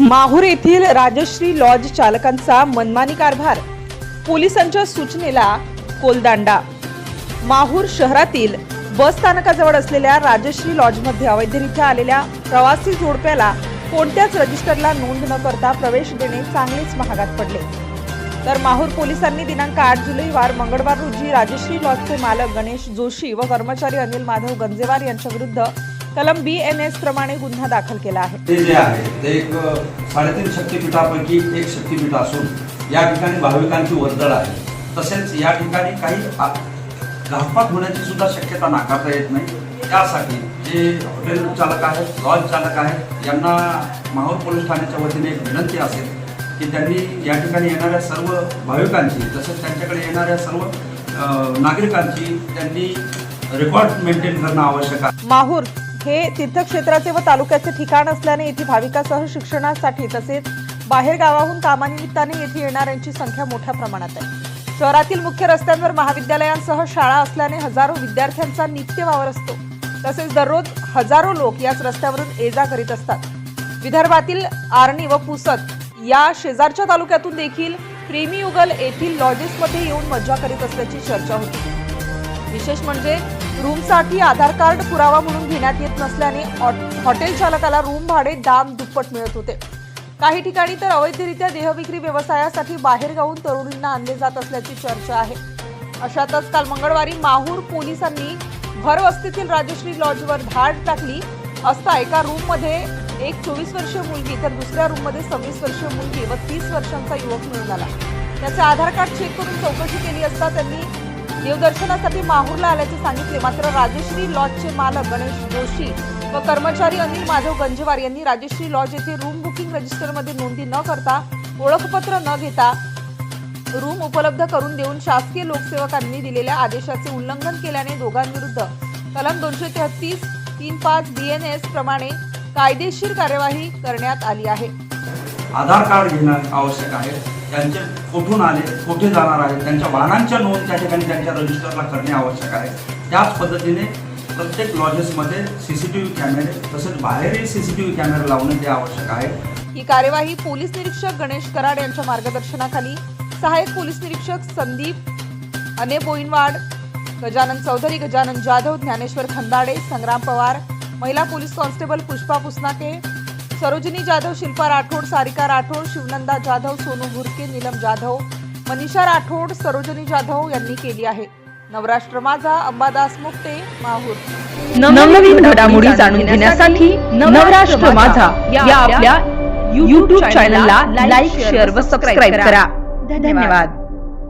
माहूर येथील राजश्री लॉज चालकांचा मनमानी कारभार. पोलिसांच्या सूचनेला कोलदांडा. माहूर शहरातील बस स्थानकाजवळ असलेल्या राजश्री लॉजमध्ये अवैधरित्या आलेल्या प्रवासी जोडप्याला कोणत्याच रजिस्टरला नोंद न करता प्रवेश देणे चांगलेच महागात पडले. तर माहूर पोलिसांनी दिनांक आठ जुलैवार मंगळवार रोजी राजश्री लॉजचे मालक गणेश जोशी व कर्मचारी अनिल माधव गंजेवार यांच्याविरुद्ध कलम बी एन एस प्रमाणे गुन्हा दाखल केला आहे. ते जे आहे ते एक साडेतीन शक्तिपीठापैकी एक शक्तिपीठ असून या ठिकाणी भाविकांची वर्दळ आहे. तसेच या ठिकाणी काही घातपात होण्याची सुद्धा शक्यता नाकारता येत नाही. त्यासाठी जे हॉटेल चालक आहेत लॉज चालक आहेत यांना माहूर पोलीस ठाण्याच्या वतीने एक विनंती असेल की त्यांनी या ठिकाणी येणाऱ्या सर्व भाविकांची तसेच त्यांच्याकडे येणाऱ्या सर्व नागरिकांची त्यांनी रेकॉर्ड मेंटेन करणं आवश्यक आहे. माहूर हे तीर्थक्षेत्राचे व तालुक्याचे ठिकाण असल्याने येथे भाविकासह शिक्षणासाठी तसेच बाहेर गावाहून कामानिमित्ताने येथे येणाऱ्यांची संख्या मोठ्या प्रमाणात आहे. शहरातील मुख्य रस्त्यांवर महाविद्यालयांसह शाळा असल्याने हजारो विद्यार्थ्यांचा नित्य वावर असतो. तसेच दररोज हजारो लोक याच रस्त्यावरून ये जा करीत असतात. विदर्भातील आर्णी व पुसत या शेजारच्या तालुक्यातून देखील प्रेमीयुगल येथील लॉजेसमध्ये येऊन मज्जा करीत असल्याची चर्चा होती. विशेष म्हणजे रूमसाठी आधार कार्ड पुरावा म्हणून घेण्यात येत नसल्याने हॉटेल चालकाला रूम भाडे दाम दुप्पट मिळत होते. काही ठिकाणी तर अवैधरित्या देहविक्री व्यवसायासाठी बाहेर गावून तरुणींना आणले जात असल्याची चर्चा आहे. अशातच काल मंगळवारी माहूर पोलिसांनी भरवस्तीतील राजश्री लॉजवर धाड टाकली असता एका रूममध्ये एक चोवीस वर्षीय मुलगी तर दुसऱ्या रूममध्ये सव्वीस वर्षीय मुलगी व तीस वर्षांचा युवक मिळून आला त्याचे आधार कार्ड चेक करून चौकशी केली असता त्यांनी देवदर्शनासाठी माहूरला आल्याचे सांगितले. मात्र राजश्री लॉजचे मालक गणेश जोशी व कर्मचारी अनिल माधव गंजेवार यांनी राजश्री लॉज येथे रूम बुकिंग रजिस्टरमध्ये नोंदी न करता ओळखपत्र न घेता रूम उपलब्ध करून देऊन शासकीय लोकसेवकांनी दिलेल्या आदेशाचे उल्लंघन केल्याने दोघांविरुद्ध कलम दोनशे तेहतीस तीन पाच बी एन एस प्रमाणे कायदेशीर कार्यवाही करण्यात आली आहे. आधार कार्ड घेणं आवश्यक आहे. त्यांचे कुठून आले कुठे जाणार आहेत त्यांच्या वाहनांच्या नोंद त्या ठिकाणी त्यांच्या रजिस्टरला करणे आवश्यक आहे. त्याच पद्धतीने प्रत्येक लॉजेसमध्ये सी सी टी व्ही कॅमेरे तसेच बाहेरही सी सी टी व्ही कॅमेरे लावणे ते आवश्यक आहे. ही कार्यवाही पोलीस निरीक्षक गणेश कराड यांच्या मार्गदर्शनाखाली सहाय्यक पोलीस निरीक्षक संदीप अने बोईनवाड गजानन चौधरी गजानन जाधव ज्ञानेश्वर खंदाडे संग्राम पवार महिला पोलीस कॉन्स्टेबल पुष्पा पुसनाके सरोजिनी जाधव शिल्पा राठोड सारिका राठोड शिवनंदा जाधव सोनू भुरके नीलम जाधव मनीषा राठोड सरोजिनी जाधव यांनी केली आहे. नवराष्ट्र माझा अंबादास मुक्ते माहूर. नवनवीन घडामोडी जाणून घेण्यासाठी नवराष्ट्र माझा या आपल्या युट्यूब चॅनलला लाईक शेअर व सबस्क्राईब करा. धन्यवाद.